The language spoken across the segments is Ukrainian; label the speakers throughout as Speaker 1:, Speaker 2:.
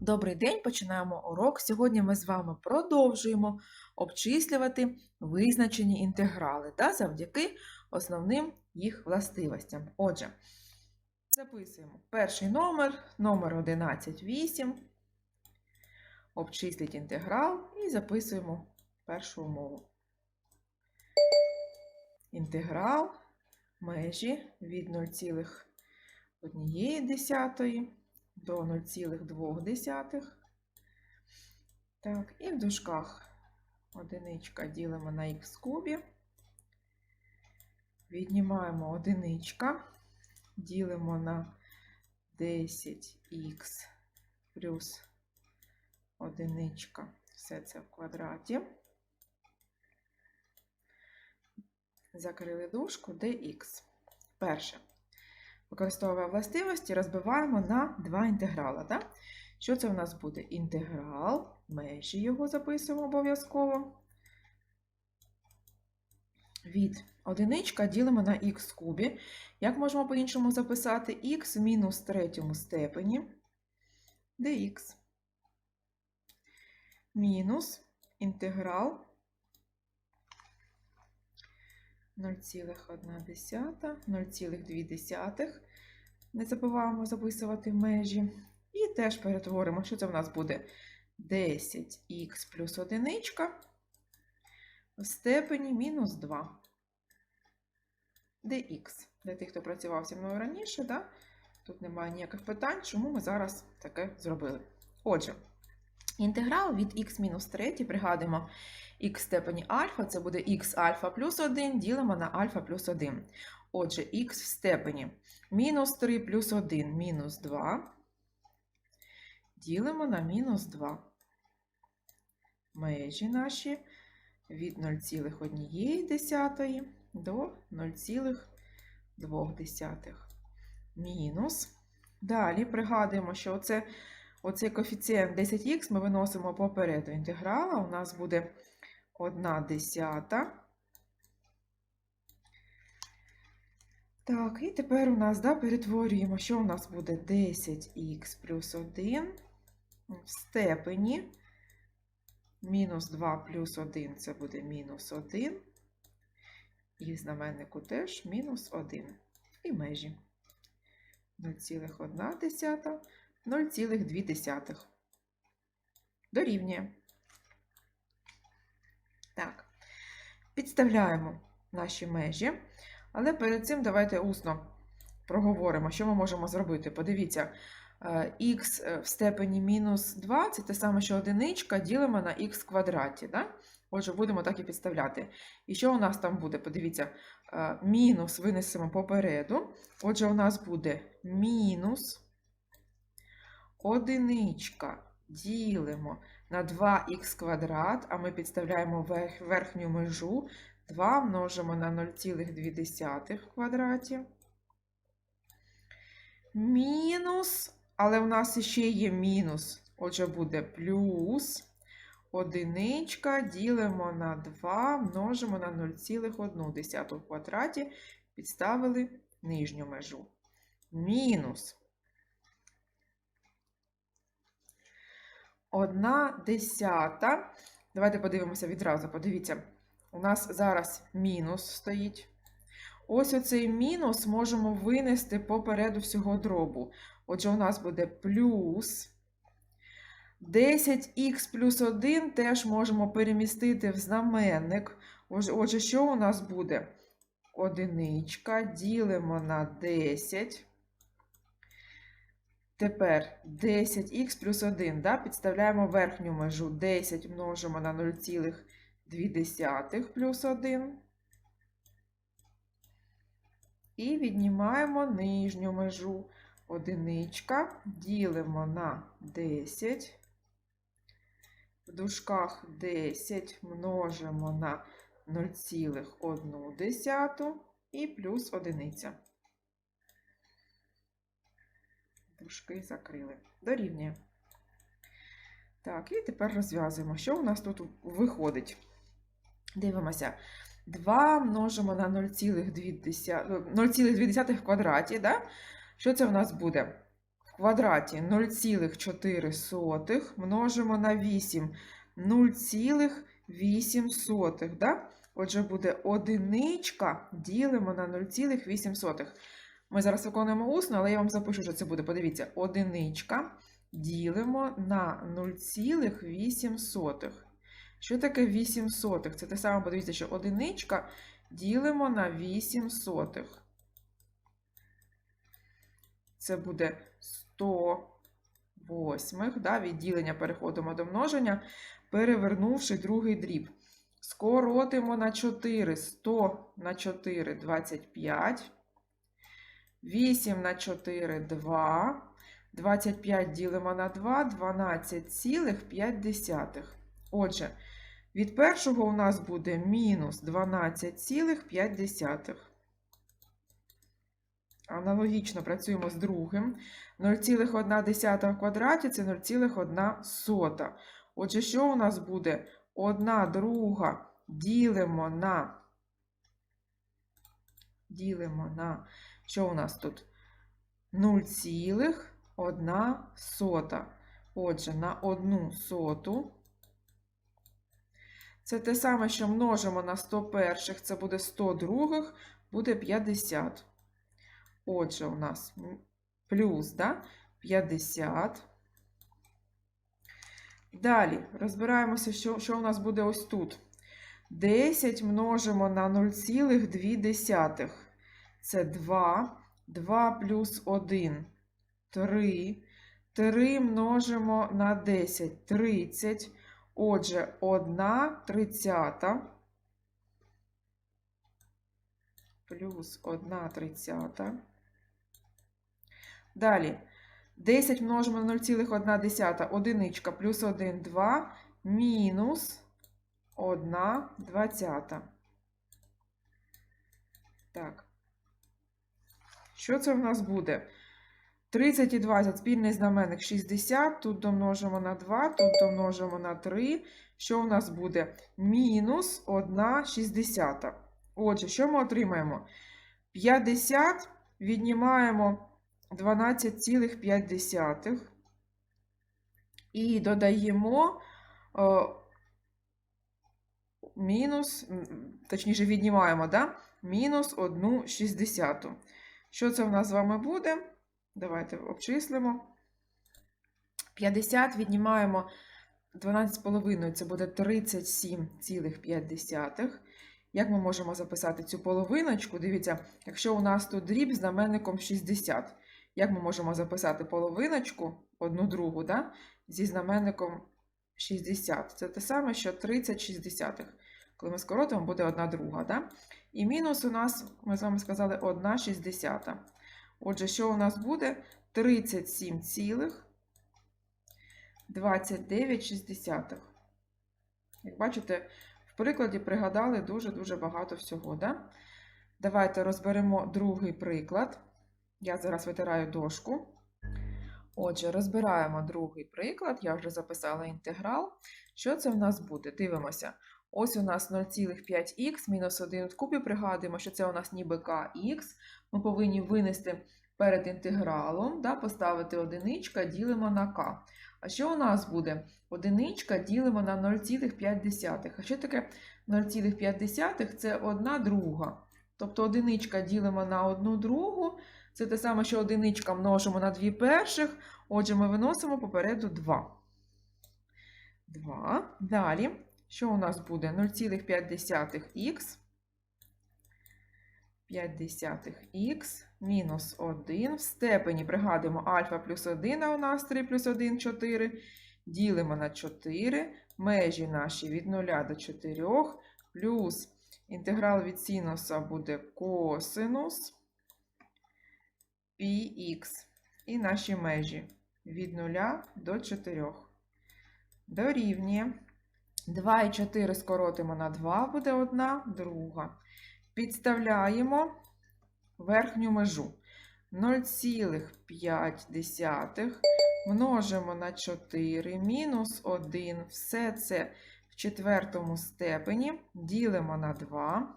Speaker 1: Добрий день, починаємо урок. Сьогодні ми з вами продовжуємо обчислювати визначені інтеграли та завдяки основним їх властивостям. Отже, записуємо перший номер, номер 11,8. Обчисліть інтеграл і записуємо першу умову. Інтеграл межі від 0,1 до 0,2. Так, і в дужках одиничка ділимо на х кубі. Віднімаємо одиничка, ділимо на 10х плюс одиничка. Все це в квадраті. Закрили дужку dx. Перше. Використовує властивості, розбиваємо на два інтеграли. Так? Що це у нас буде? Інтеграл, межі його записуємо обов'язково. Від одиничка ділимо на х кубі. Як можемо по-іншому записати? х мінус третьому степені dx. Мінус інтеграл 0,1, 0,2. Не забуваємо записувати межі. І теж перетворимо, що це в нас буде 10х плюс 1 в степені мінус 2 dx. Для тих, хто працював зі мною раніше, да? тут немає ніяких питань, чому ми зараз таке зробили. Отже, інтеграл від х мінус 3, пригадуємо, х степені альфа, це буде х альфа плюс 1, ділимо на альфа плюс 1. Отже, х в степені мінус 3 плюс 1 мінус 2. Ділимо на мінус 2. Межі наші від 0,1 до 0,2. Мінус. Далі пригадуємо, що оце, оцей коефіцієнт 10х ми виносимо попереду інтеграла. У нас буде 1 десята. Так, і тепер у нас да, перетворюємо, що у нас буде 10х плюс 1 в степені. Мінус 2 плюс 1 це буде мінус 1. І в знаменнику теж мінус 1. І межі 0,1, 0,2. Дорівнює. Так, підставляємо наші межі. Але перед цим давайте усно проговоримо, що ми можемо зробити. Подивіться, х в степені мінус 2 це те саме, що одиничка ділимо на х квадраті. Да? Отже, будемо так і підставляти. І що у нас там буде? Подивіться, мінус винесемо попереду. Отже, у нас буде мінус одиничка ділимо на 2х квадрат, а ми підставляємо верхню межу. 2 множимо на 0,2 в квадраті. Мінус, але в нас ще є мінус. Отже, буде плюс одиничка ділимо на 2, множимо на 0,1 в квадраті, підставили нижню межу. Мінус 1 десята. Давайте подивимося відразу. Подивіться. У нас зараз мінус стоїть. Ось оцей мінус можемо винести попереду всього дробу. Отже, у нас буде плюс 10х плюс 1 теж можемо перемістити в знаменник. Отже, що у нас буде? Одиничка ділимо на 10. Тепер 10х плюс 1. Да? Підставляємо верхню межу 10 множимо на 0,2. плюс 1. І віднімаємо нижню межу. Одиничка ділимо на 10. В дужках 10 множимо на 0,1 і плюс одиниця. Дужки закрили. Дорівнює. Так, і тепер розв'язуємо, що у нас тут виходить. Дивимося. 2 множимо на 0,2 в квадраті. Да? Що це в нас буде? В квадраті 0,4 множимо на 8 0,8. Да? Отже, буде одиничка ділимо на 0,8. Ми зараз виконуємо усно, але я вам запишу, що це буде. Подивіться, одиничка ділимо на 0,8. Що таке 8 сотих? Це те саме, подивіться, що одиничка ділимо на 8 сотих. Це буде 108, да, відділення переходимо до множення, перевернувши другий дріб. Скоротимо на 4, 100 на 4, 25. 8 на 4, 2. 25 ділимо на 2, 12,5. Отже, від першого у нас буде мінус 12,5. Аналогічно працюємо з другим. 0,1 в квадраті це 0,1. Отже, що у нас буде? 1 друга ділимо на. Ділимо на. Що у нас тут? 0,1 сота. Отже, на 1 соту. Це те саме, що множимо на 100 перших, це буде 100 других, буде 50. Отже, у нас плюс, да? 50. Далі розбираємося, що, що у нас буде ось тут. 10 множимо на 0,2. Це 2. 2 плюс 1 3. 3 множимо на 10 30. Отже, 1 тридцята плюс 1 тридцята. Далі 10 множимо на 0,1 одиничка плюс 1 2 мінус 1 двадцята. Так. Що це в нас буде? 30 і 20 спільний знаменник 60. Тут домножимо на 2, тут домножимо на 3. Що у нас буде? Мінус 1 60. Отже, що ми отримаємо? 50 віднімаємо 12,5 і додаємо о, мінус, точніше, віднімаємо, да? мінус 1 60. Що це в нас з вами буде? Давайте обчислимо. 50 віднімаємо 12,5, це буде 37,5. Як ми можемо записати цю половиночку? Дивіться, якщо у нас тут дріб з знаменником 60. Як ми можемо записати половиночку, одну другу, да? зі знаменником 60? Це те саме, що 30 60. Коли ми скоротимо, буде 1 друга. Да? І мінус у нас, ми з вами сказали, 1 60. Отже, що у нас буде? 37,29. Як бачите, в прикладі пригадали дуже-дуже багато всього. Да? Давайте розберемо другий приклад. Я зараз витираю дошку. Отже, розбираємо другий приклад. Я вже записала інтеграл. Що це в нас буде? Дивимося. Ось у нас 0,5х мінус 1 в. Пригадуємо, що це у нас ніби kx. Ми повинні винести перед інтегралом, да, поставити одиничка, ділимо на k. А що у нас буде? Одиничка ділимо на 0,5. А що таке 0,5? Це 1 друга. Тобто одиничка ділимо на 1 другу. Це те саме, що одиничка множимо на 2 перших. Отже, ми виносимо попереду 2. 2. Далі, що у нас буде? 0,5х. 5х мінус 1. В степені пригадуємо альфа плюс 1, а у нас 3 плюс 1 4. Ділимо на 4. Межі наші від 0 до 4. Плюс інтеграл від синуса буде косинус πx. І наші межі від 0 до 4. Дорівнює. 2 і 4 скоротимо на 2, буде 1 друга. Підставляємо верхню межу 0,5 множимо на 4 мінус 1. Все це в четвертому степені ділимо на 2.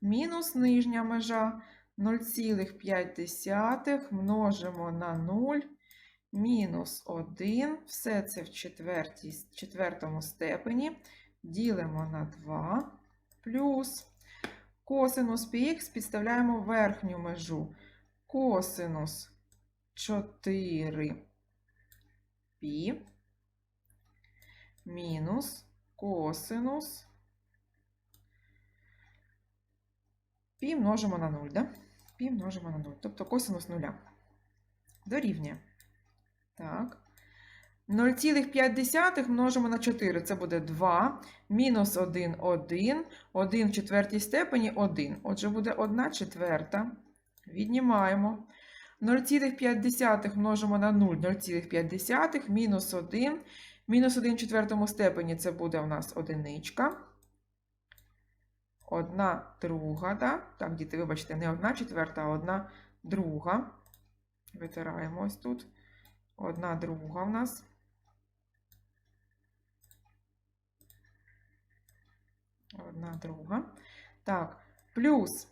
Speaker 1: Мінус нижня межа 0,5 множимо на 0 мінус 1, все це в четвертому степені, ділимо на 2, плюс косинус пх підставляємо верхню межу. Косинус 4 пі мінус косинус пі множимо на 0, да? Пі множимо на 0, тобто косинус 0. Дорівнює. Так. 0,5 множимо на 4, це буде 2, мінус 1, 1, 1 в четвертій степені 1. Отже, буде 1 четверта. Віднімаємо. 0,5 множимо на 0, 0,5, мінус 1. Мінус 1 в четвертому степені це буде у нас одиничка. Одна друга, да? так, діти, вибачте, не одна четверта, а одна друга. Витираємо ось тут. Одна друга в нас. Одна друга. Так, плюс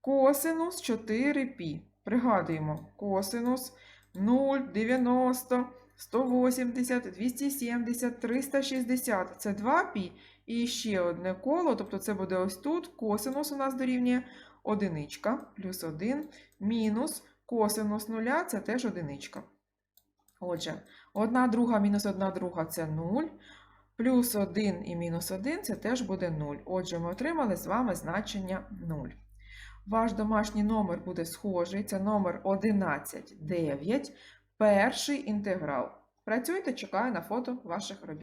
Speaker 1: косинус 4π. Пригадуємо, косинус 0, 90, 180, 270, 360. Це 2π і ще одне коло, тобто це буде ось тут. Косинус у нас дорівнює одиничка, плюс 1, мінус косинус нуля це теж одиничка. Отже, 1 друга мінус 1 друга це 0. Плюс 1 і мінус 1 це теж буде 0. Отже, ми отримали з вами значення 0. Ваш домашній номер буде схожий, це номер 119, 9, перший інтеграл. Працюйте, чекаю на фото ваших робіт.